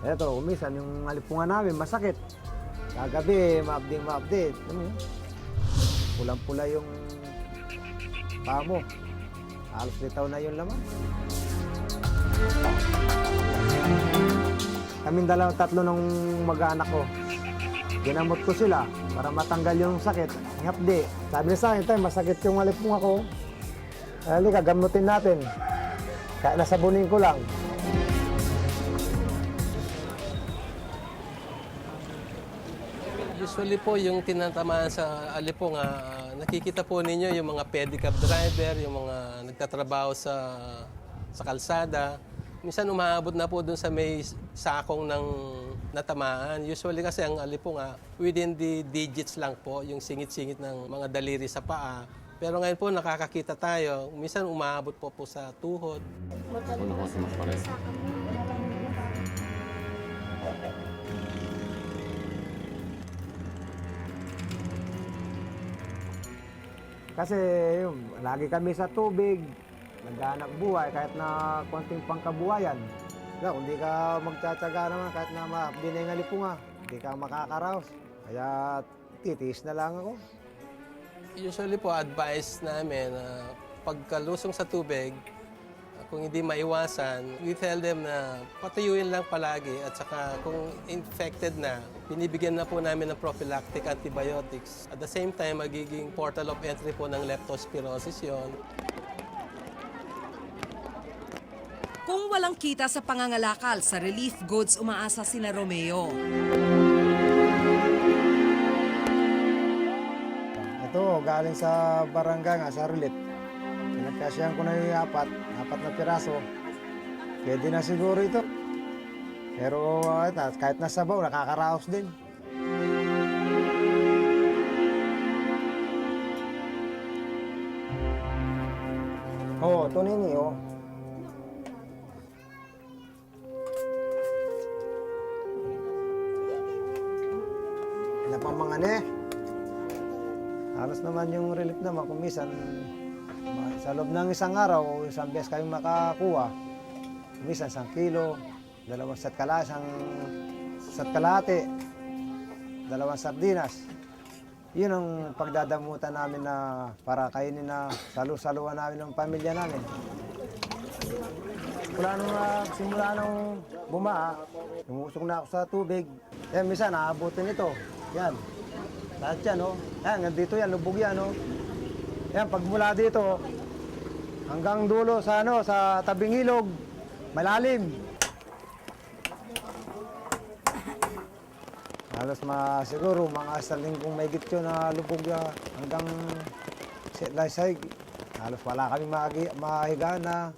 Eto, umisan yung alipungan namin, masakit. Kagabi, ma-update, ma-update. Ano yun? Pulang-pula yung paa mo. Halos litaw na yung laman. Kaming dalawa, tatlo ng mag-anak ko. Ginamot ko sila para matanggal yung sakit. Ang hapdi. Sabi niya sa akin, tayo, masakit yung alipong ako. Halika, gamutin natin. Kaya nasabunin ko lang. Usually po yung tinatamaan sa alipong, ah, nakikita po ninyo yung mga pedicab driver, yung mga nagtatrabaho sa sa kalsada. Minsan umaabot na po dun sa may sakong ng natamaan. Usually kasi ang alipong ah, within the digits lang po, yung singit-singit ng mga daliri sa paa. Pero ngayon po nakakakita tayo, minsan umaabot po po sa tuhod. Kasi yun, lagi kami sa tubig, naghanap buhay kahit na konting pangkabuhayan. Kaya kung di ka magtsatsaga naman kahit na ma, di na yung alipunga, di ka makakaraos. Kaya titiis na lang ako. Usually po, advice namin na pagkalusong sa tubig, kung hindi maiwasan, we tell them na patuyuin lang palagi at saka kung infected na, binibigyan na po namin ng prophylactic antibiotics. At the same time, magiging portal of entry po ng leptospirosis yon. Kung walang kita sa pangangalakal, sa relief goods umaasa sina Romeo. Ito, galing sa barangay nga, sa Rulit. Pinagkasyahan ko na yung apat, apat na piraso. Pwede na siguro ito. Pero uh, kahit nasa sabaw, nakakaraos din. Oo, oh, ito nini, oh. Napamangane. eh. Halos naman yung relief naman kung minsan ma- sa loob ng isang araw o isang beses kayong makakuha. Minsan isang kilo, dalawang set kala, isang set kalahati, dalawang sardinas. Yun ang pagdadamutan namin na para kainin na salu-saluan namin ng pamilya namin. Mula nung uh, simula nung bumaa, umusok na ako sa tubig. Yan, minsan naabutin ito. Yan. Lahat yan, no? Yan, dito yan, lubog yan, no? Yan, pag mula dito, hanggang dulo sa, ano, sa tabing ilog, malalim. Halos ma, siguro, mga sa linggong may yun na lubog ya, hanggang laysay. Halos wala kami magi- mahiga na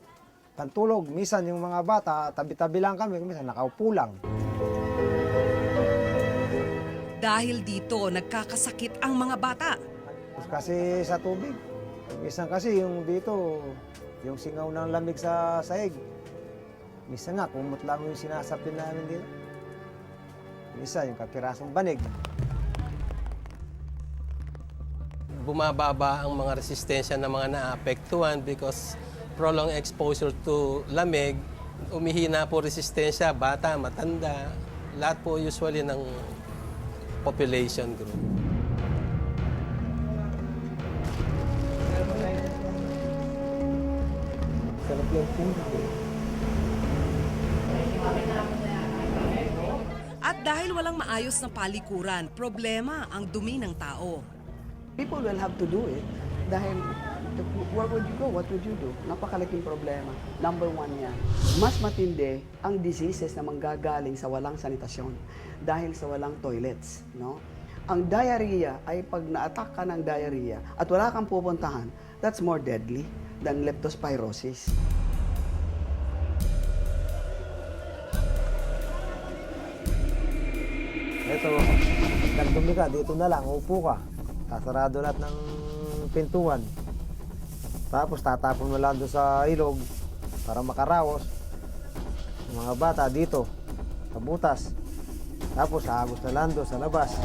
pantulog. Minsan yung mga bata, tabi-tabi lang kami, minsan nakaupo lang. Dahil dito, nagkakasakit ang mga bata. Kasi sa tubig. Minsan kasi yung dito, yung singaw ng lamig sa sahig. Minsan nga, kumot lang yung sinasapin namin dito. Minsan, yung kapirasong banig. Bumababa ang mga resistensya ng mga naapektuhan because prolonged exposure to lamig, umihina po resistensya, bata, matanda, lahat po usually ng population group. At dahil walang maayos na palikuran, problema ang dumi ng tao. People will have to do it dahil where would you go? What would you do? Napakalaking problema. Number one yan. Mas matindi ang diseases na manggagaling sa walang sanitasyon dahil sa walang toilets. No? Ang diarrhea ay pag na-attack ka ng diarrhea at wala kang pupuntahan, that's more deadly than leptospirosis. Ito, pag dumi ka, dito na lang, upo ka. Sasarado lahat ng pintuan. Tapos tatapon mo lang doon sa ilog para makaraos. Yung mga bata dito, sa butas. Tapos agos na lang doon sa labas.